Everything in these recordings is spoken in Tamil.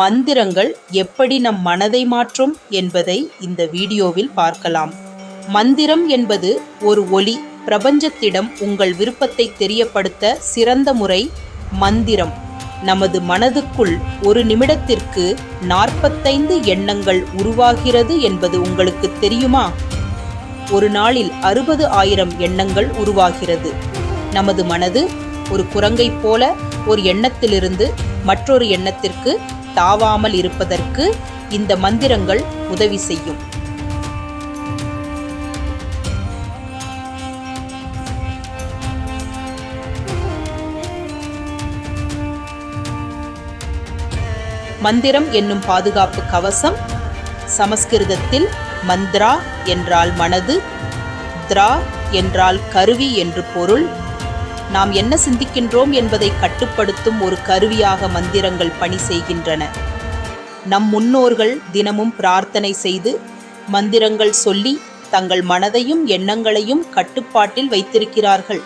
மந்திரங்கள் எப்படி நம் மனதை மாற்றும் என்பதை இந்த வீடியோவில் பார்க்கலாம். மந்திரம் என்பது ஒரு ஒலி பிரபஞ்சத்திடம் உங்கள் விருப்பத்தை தெரியப்படுத்த சிறந்த முறை மந்திரம். நமது மனதுக்குள் ஒரு நிமிடத்திற்கு நாற்பத்தைந்து எண்ணங்கள் உருவாகிறது என்பது உங்களுக்கு தெரியுமா? ஒரு நாளில் அறுபது ஆயிரம் எண்ணங்கள் உருவாகிறது. நமது மனது ஒரு குரங்கைப் போல ஒரு எண்ணத்திலிருந்து மற்றொரு எண்ணத்திற்கு தாவாமல் இருப்பதற்கு இந்த மந்திரங்கள் உதவி செய்யும். மந்திரம் என்னும் பாதுகாப்பு கவசம் சமஸ்கிருதத்தில் மந்த்ரா என்றால் மனதுத்ரா என்றால் கருவி என்று பொருள் நாம் என்ன சிந்திக்கின்றோம் என்பதை கட்டுப்படுத்தும் ஒரு கருவியாக மந்திரங்கள் பணி செய்கின்றன. நம் முன்னோர்கள் தினமும் பிரார்த்தனை செய்து மந்திரங்கள் சொல்லி தங்கள் மனதையும் எண்ணங்களையும் கட்டுப்பாட்டில் வைத்திருக்கிறார்கள்.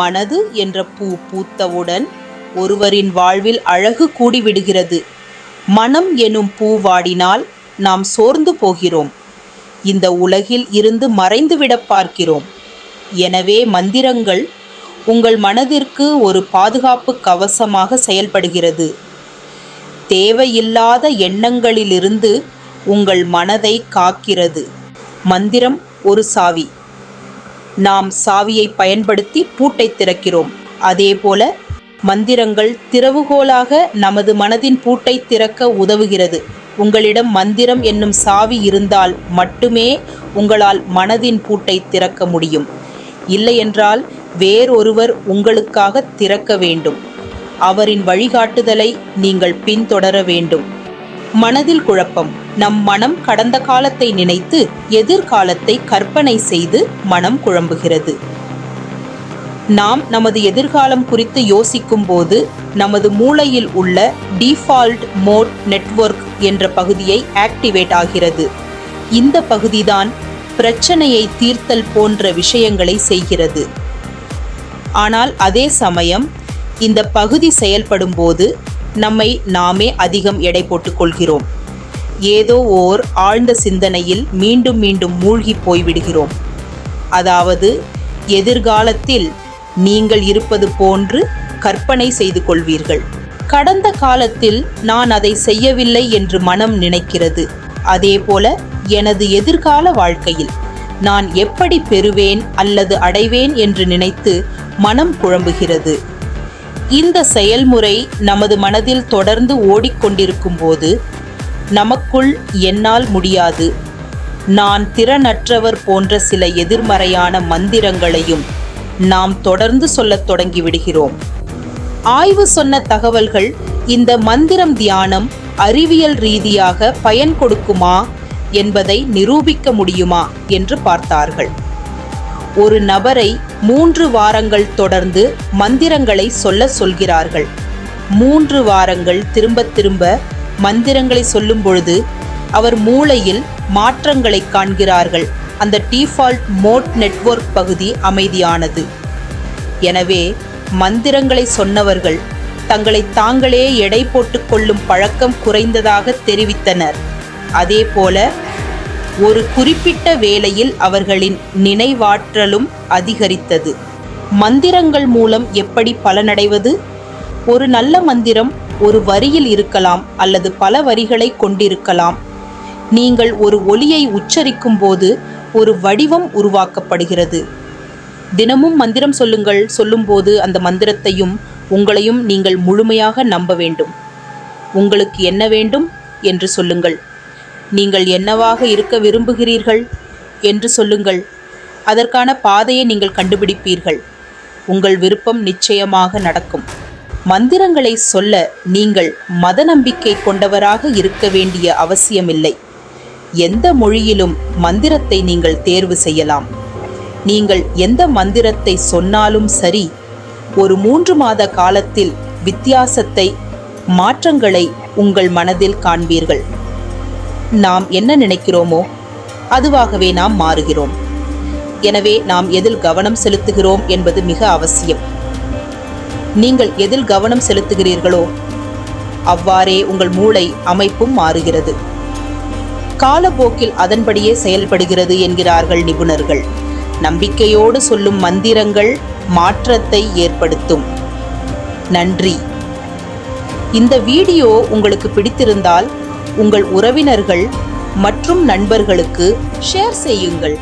மனது என்ற பூ பூத்தவுடன் ஒருவரின் வாழ்வில் அழகு கூடிவிடுகிறது. மனம் எனும் பூ வாடினால் நாம் சோர்ந்து போகிறோம். இந்த உலகில் இருந்து மறைந்துவிட பார்க்கிறோம். எனவே மந்திரங்கள் உங்கள் மனதிற்கு ஒரு பாதுகாப்பு கவசமாக செயல்படுகிறது. தேவையில்லாத எண்ணங்களிலிருந்து உங்கள் மனதை காக்கிறது. மந்திரம் ஒரு சாவி. நாம் சாவியை பயன்படுத்தி பூட்டை திறக்கிறோம். அதேபோல மந்திரங்கள் திறவுகோலாக நமது மனதின் பூட்டை திறக்க உதவுகிறது. உங்களிடம் மந்திரம் என்னும் சாவி இருந்தால் மட்டுமே உங்களால் மனதின் பூட்டை திறக்க முடியும். இல்லையென்றால் வேறொருவர் உங்களுக்காக திறக்க வேண்டும். அவரின் வழிகாட்டுதலை நீங்கள் பின்தொடர வேண்டும். மனதில் குழப்பம். நம் மனம் கடந்த காலத்தை நினைத்து எதிர்காலத்தை கற்பனை செய்து மனம் குழம்புகிறது. நாம் நமது எதிர்காலம் குறித்து யோசிக்கும் போது நமது மூளையில் உள்ள டிஃபால்ட் மோட் நெட்வொர்க் என்ற பகுதியை ஆக்டிவேட் ஆகிறது. இந்த பகுதிதான் பிரச்சனையை தீர்த்தல் போன்ற விஷயங்களை செய்கிறது. ஆனால் அதே சமயம் இந்த பகுதி செயல்படும் போது நம்மை நாமே அதிகம் எடை போட்டுக்கொள்கிறோம். ஏதோ ஓர் ஆழ்ந்த சிந்தனையில் மீண்டும் மீண்டும் மூழ்கி போய்விடுகிறோம். அதாவது எதிர்காலத்தில் நீங்கள் இருப்பது போன்று கற்பனை செய்து கொள்வீர்கள். கடந்த காலத்தில் நான் அதை செய்யவில்லை என்று மனம் நினைக்கிறது. அதேபோல எனது எதிர்கால வாழ்க்கையில் நான் எப்படி பெறுவேன் அல்லது அடைவேன் என்று நினைத்து மனம் குழம்புகிறது. இந்த செயல்முறை நமது மனதில் தொடர்ந்து ஓடிக்கொண்டிருக்கும் போது நமக்குள் என்னால் முடியாது. நான் திறனற்றவர் போன்ற சில எதிர்மறையான மந்திரங்களையும் நாம் தொடர்ந்து சொல்லத் தொடங்கிவிடுகிறோம். ஆய்வு சொன்ன தகவல்கள் இந்த மந்திரம் தியானம் அறிவியல் ரீதியாக பயன் கொடுக்குமா என்பதை நிரூபிக்க முடியுமா என்று பார்த்தார்கள். ஒரு நபரை மூன்று வாரங்கள் தொடர்ந்து மந்திரங்களை சொல்ல சொல்கிறார்கள். மூன்று வாரங்கள் திரும்ப திரும்ப மந்திரங்களை சொல்லும் பொழுது அவர் மூளையில் மாற்றங்களை காண்கிறார்கள். அந்த டிஃபால்ட் மோட் நெட்வொர்க் பகுதி அமைதியானது. எனவே மந்திரங்களை சொன்னவர்கள் தங்களை தாங்களே எடை போட்டுக்கொள்ளும் பழக்கம் குறைந்ததாக தெரிவித்தனர். அதே போல ஒரு குறிப்பிட்ட வேளையில் அவர்களின் நினைவாற்றலும் அதிகரித்தது. மந்திரங்கள் மூலம் எப்படி பலனடைவது? ஒரு நல்ல மந்திரம் ஒரு வரியில் இருக்கலாம் அல்லது பல வரிகளை கொண்டிருக்கலாம். நீங்கள் ஒரு ஒலியை உச்சரிக்கும் போது ஒரு வடிவம் உருவாக்கப்படுகிறது. தினமும் மந்திரம் சொல்லுங்கள் சொல்லும்போது அந்த மந்திரத்தையும் உங்களையும் நீங்கள் முழுமையாக நம்ப வேண்டும். உங்களுக்கு என்ன வேண்டும்? என்று சொல்லுங்கள். நீங்கள் என்னவாக இருக்க விரும்புகிறீர்கள்? என்று சொல்லுங்கள். அதற்கான பாதையை நீங்கள் கண்டுபிடிப்பீர்கள். உங்கள் விருப்பம் நிச்சயமாக நடக்கும். மந்திரங்களை சொல்ல நீங்கள் மத நம்பிக்கை கொண்டவராக இருக்க வேண்டிய அவசியமில்லை. எந்த மொழியிலும் மந்திரத்தை நீங்கள் தேர்வு செய்யலாம். நீங்கள் எந்த மந்திரத்தை சொன்னாலும் சரி ஒரு மூன்று மாத காலத்தில் வித்தியாசத்தை மாற்றங்களை உங்கள் மனதில் காண்பீர்கள். நாம் என்ன நினைக்கிறோமோ அதுவாகவே நாம் மாறுகிறோம். எனவே நாம் எதில் கவனம் செலுத்துகிறோம் என்பது மிக அவசியம். நீங்கள் எதில் கவனம் செலுத்துகிறீர்களோ அவ்வாறே உங்கள் மூளை அமைப்பும் மாறுகிறது. காலப்போக்கில் அதன்படியே செயல்படுகிறது என்கிறார்கள் நிபுணர்கள். நம்பிக்கையோடு சொல்லும் மந்திரங்கள் மாற்றத்தை ஏற்படுத்தும். நன்றி. இந்த வீடியோ உங்களுக்கு பிடித்திருந்தால் உங்கள் உறவினர்கள் மற்றும் நண்பர்களுக்கு ஷேர் செய்யுங்கள்.